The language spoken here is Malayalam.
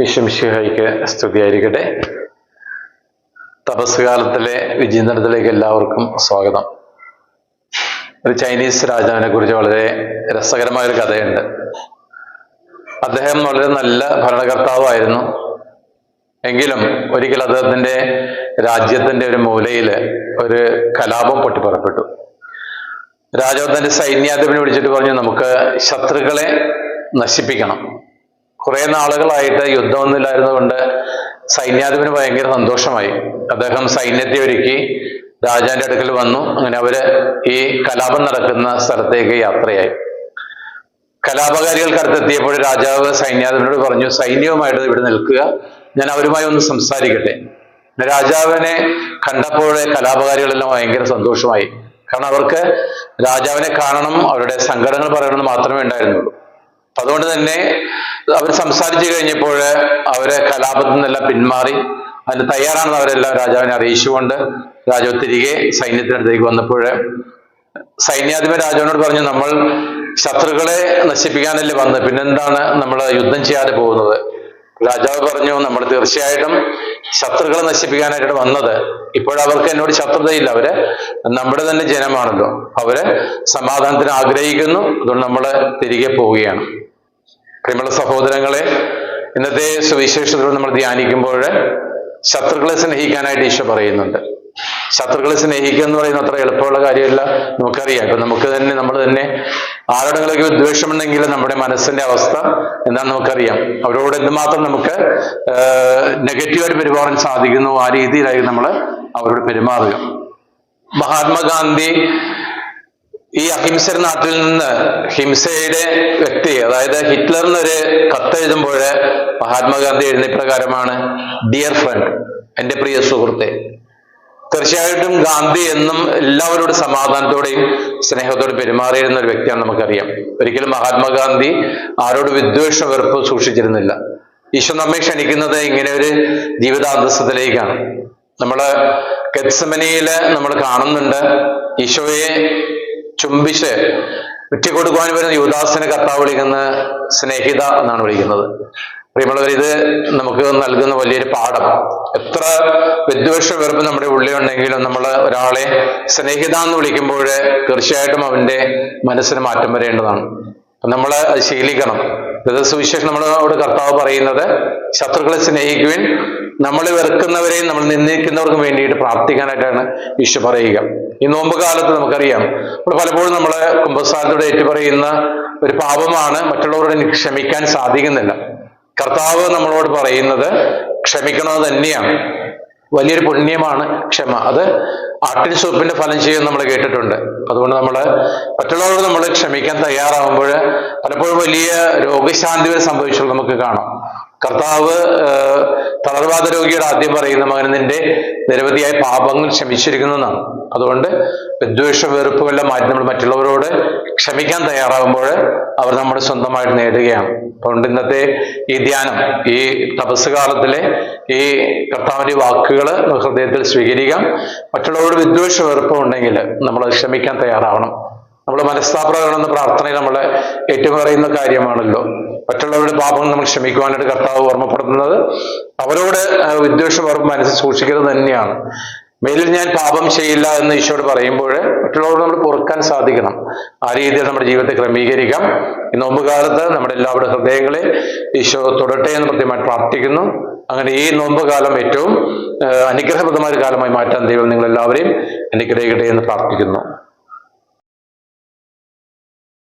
വിഷംഷിഹായിക്ക് സ്തുതിയായിരിക്കട്ടെ. തപസ്സുകാലത്തിലെ വിചിന്തനത്തിലേക്ക് എല്ലാവർക്കും സ്വാഗതം. ഒരു ചൈനീസ് രാജാവിനെ കുറിച്ച് വളരെ രസകരമായ ഒരു കഥയുണ്ട്. അദ്ദേഹം വളരെ നല്ല ഭരണകർത്താവായിരുന്നു. എങ്കിലും ഒരിക്കൽ അദ്ദേഹത്തിന്റെ രാജ്യത്തിന്റെ ഒരു മൂലയിൽ ഒരു കലാപം പൊട്ടിപ്പുറപ്പെട്ടു. രാജാവ് തന്റെ സൈന്യാധിപനെ വിളിച്ചിട്ട് പറഞ്ഞു നമുക്ക് ശത്രുക്കളെ നശിപ്പിക്കണം. കുറെ നാളുകളായിട്ട് യുദ്ധമൊന്നുമില്ലായിരുന്നുകൊണ്ട് സൈന്യാധിപന് ഭയങ്കര സന്തോഷമായി. അദ്ദേഹം സൈന്യത്തെ ഒരുക്കി രാജാന്റെ അടുക്കൽ വന്നു. അങ്ങനെ അവർ ഈ കലാപം നടക്കുന്ന സ്ഥലത്തേക്ക് യാത്രയായി. കലാപകാരികൾക്ക് അടുത്തെത്തിയപ്പോൾ രാജാവ് സൈന്യാധിപനോട് പറഞ്ഞു സൈന്യവുമായിട്ട് ഇവിടെ നിൽക്കുക. ഞാൻ അവരുമായി ഒന്ന് സംസാരിക്കട്ടെ. രാജാവിനെ കണ്ടപ്പോഴേ കലാപകാരികളെല്ലാം ഭയങ്കര സന്തോഷമായി. കാരണം അവർക്ക് രാജാവിനെ കാണണം അവരുടെ സങ്കടങ്ങൾ പറയണമെന്ന് മാത്രമേ ഉണ്ടായിരുന്നുള്ളൂ. അതുകൊണ്ട് തന്നെ അവർ സംസാരിച്ചു കഴിഞ്ഞപ്പോൾ അവരെ കലാപത്തിൽ നിന്നെല്ലാം പിന്മാറി. അതിന് തയ്യാറാണെന്ന് അവരെല്ലാം രാജാവിനെ അറിയിച്ചുകൊണ്ട് രാജാവ് തിരികെ സൈന്യത്തിനടുത്തേക്ക് വന്നപ്പോൾ സൈന്യാധിപൻ രാജാവിനോട് പറഞ്ഞു നമ്മൾ ശത്രുക്കളെ നശിപ്പിക്കാനല്ലേ വന്നത് പിന്നെന്താണ് നമ്മൾ യുദ്ധം ചെയ്യാതെ പോകുന്നത്? രാജാവ് പറഞ്ഞു നമ്മൾ തീർച്ചയായിട്ടും ശത്രുക്കളെ നശിപ്പിക്കാനായിട്ടാണ് വന്നത്. ഇപ്പോഴവർക്ക് എന്നോട് ശത്രുതയില്ല അവർ. നമ്മുടെ തന്നെ ജനമാണല്ലോ. അവർ സമാധാനത്തിന് ആഗ്രഹിക്കുന്നു. അതുകൊണ്ട് നമ്മൾ തിരികെ പോവുകയാണ്. പ്രിയമുള്ള സഹോദരങ്ങളെ ഇന്നത്തെ സുവിശേഷത്തിൽ നമ്മൾ ധ്യാനിക്കുമ്പോൾ ശത്രുക്കളെ സ്നേഹിക്കാനായിട്ട് ഈശോ പറയുന്നുണ്ട്. ശത്രുക്കളെ സ്നേഹിക്കുക എന്ന് പറയുന്നത് അത്ര എളുപ്പമുള്ള കാര്യമല്ല. നമുക്കറിയാം. ഇപ്പൊ നമുക്ക് തന്നെ നമ്മൾ തന്നെ ആരോടെങ്കിലൊക്കെ വിദ്വേഷമുണ്ടെങ്കിൽ നമ്മുടെ മനസ്സിന്റെ അവസ്ഥ എന്താണെന്ന് നമുക്കറിയാം. അവരോട് എന്തുമാത്രം നമുക്ക് നെഗറ്റീവായിട്ട് പെരുമാറാൻ സാധിക്കുന്നു ആ രീതിയിലായി നമ്മൾ അവരോട് പെരുമാറുക. മഹാത്മാഗാന്ധി ഈ അഹിംസ നാട്ടിൽ നിന്ന് ഹിംസയുടെ വ്യക്തി അതായത് ഹിറ്റ്ലറിനൊരു കത്ത് എഴുതുമ്പോൾ മഹാത്മാഗാന്ധി എഴുതുന്ന ഡിയർ ഫ്രണ്ട് എന്റെ പ്രിയ സുഹൃത്തെ തീർച്ചയായിട്ടും ഗാന്ധി എന്നും എല്ലാവരോടും സമാധാനത്തോടെയും സ്നേഹത്തോടെ പെരുമാറിയിരുന്ന ഒരു വ്യക്തിയാണ് നമുക്കറിയാം. ഒരിക്കലും മഹാത്മാഗാന്ധി ആരോട് വിദ്വേഷ വെറുപ്പ് സൂക്ഷിച്ചിരുന്നില്ല. ഈശോ നമ്മെ ക്ഷണിക്കുന്നത് ഇങ്ങനെ ഒരു ജീവിതാന്തസ്ഥത്തിലേക്കാണ് നമ്മൾ കെത്സമനിയിൽ നമ്മൾ കാണുന്നുണ്ട് ഈശോയെ ചുംബിച്ച് വിറ്റുകൊടുക്കുവാൻ വരുന്ന യുവദാസിനെ കർത്താവ് വിളിക്കുന്ന സ്നേഹിത എന്നാണ് വിളിക്കുന്നത്. പ്രിയമുള്ളവർ ഇത് നമുക്ക് നൽകുന്ന വലിയൊരു പാഠം. എത്ര വിദ്വേഷ വെറുപ്പ് നമ്മുടെ ഉള്ളിലുണ്ടെങ്കിലും നമ്മൾ ഒരാളെ സ്നേഹിത എന്ന് വിളിക്കുമ്പോൾ തീർച്ചയായിട്ടും അവന്റെ മനസ്സിന് മാറ്റം വരേണ്ടതാണ്. നമ്മൾ അത് ശീലിക്കണം. ഇത് സുവിശേഷം നമ്മളോട് കർത്താവ് പറയുന്നത് ശത്രുക്കളെ സ്നേഹിക്കുവാൻ നമ്മൾ വെറുക്കുന്നവരെയും നമ്മൾ നിന്ദിക്കുന്നവർക്കും വേണ്ടിയിട്ട് പ്രാർത്ഥിക്കാനായിട്ടാണ് ഈശോ പറയുക. ഈ നോമ്പ് കാലത്ത് നമുക്കറിയാം നമ്മൾ പലപ്പോഴും നമ്മളെ കുംഭസ്ഥാനത്തോട് ഏറ്റു പറയുന്ന ഒരു പാപമാണ് മറ്റുള്ളവരോട് എനിക്ക് ക്ഷമിക്കാൻ സാധിക്കുന്നില്ല. കർത്താവ് നമ്മളോട് പറയുന്നത് ക്ഷമിക്കണമെന്ന് തന്നെയാണ്. വലിയൊരു പുണ്യമാണ് ക്ഷമ. അത് ആട്ടിൻ സൂപ്പിന്റെ ഫലം ചെയ്യും നമ്മൾ കേട്ടിട്ടുണ്ട്. അതുകൊണ്ട് നമ്മൾ മറ്റുള്ളവരോട് നമ്മൾ ക്ഷമിക്കാൻ തയ്യാറാവുമ്പോൾ പലപ്പോഴും വലിയ രോഗശാന്തി വരെ സംഭവിച്ചുള്ള നമുക്ക് കാണാം. കർത്താവ് തളർവാദ രോഗിയുടെ ആദ്യം പറയുന്ന മകൻ നിന്റെ നിരവധിയായ പാപങ്ങൾ ക്ഷമിച്ചിരിക്കുന്നതാണ് അതുകൊണ്ട് വിദ്വേഷ വെറുപ്പുമെല്ലാം മാറ്റി നമ്മൾ മറ്റുള്ളവരോട് ക്ഷമിക്കാൻ തയ്യാറാകുമ്പോൾ അവർ നമ്മൾ സ്വന്തമായിട്ട് നേടുകയാണ്. അതുകൊണ്ട് ഇന്നത്തെ ഈ ധ്യാനം ഈ തപസ് കാലത്തിലെ ഈ കർത്താവിന്റെ വാക്കുകൾ ഹൃദയത്തിൽ സ്വീകരിക്കാം. മറ്റുള്ളവരോട് വിദ്വേഷ വെറുപ്പമുണ്ടെങ്കിൽ നമ്മൾ ക്ഷമിക്കാൻ തയ്യാറാവണം. നമ്മൾ മനസ്താപ്രകടന പ്രാർത്ഥനയിൽ നമ്മൾ ഏറ്റവും പറയുന്ന കാര്യമാണല്ലോ. മറ്റുള്ളവരുടെ പാപങ്ങൾ നമ്മൾ ക്ഷമിക്കുവാനായിട്ട് കർത്താവ് ഓർമ്മപ്പെടുത്തുന്നത്. അവരോട് വിദ്വേഷ വെറുപ്പ് മനസ്സിൽ സൂക്ഷിക്കുന്നത് തന്നെയാണ്. മേലിൽ ഞാൻ പാപം ചെയ്യില്ല എന്ന് ഈശോട് പറയുമ്പോൾ മറ്റുള്ളവരോട് നമ്മൾ പൊറുക്കാൻ സാധിക്കണം. ആ രീതിയിൽ നമ്മുടെ ജീവിതത്തെ ക്രമീകരിക്കാം. ഈ നോമ്പ് കാലത്ത് നമ്മുടെ എല്ലാവരുടെ ഹൃദയങ്ങളെ ഈശോ തൊടട്ടെ എന്ന് കൃത്യമായി പ്രാർത്ഥിക്കുന്നു. അങ്ങനെ ഈ നോമ്പ് കാലം ഏറ്റവും അനുഗ്രഹപ്രദമായ കാലമായി മാറ്റാൻ ദൈവം നിങ്ങൾ എല്ലാവരെയും അനുഗ്രഹിക്കട്ടെ എന്ന് പ്രാർത്ഥിക്കുന്നു.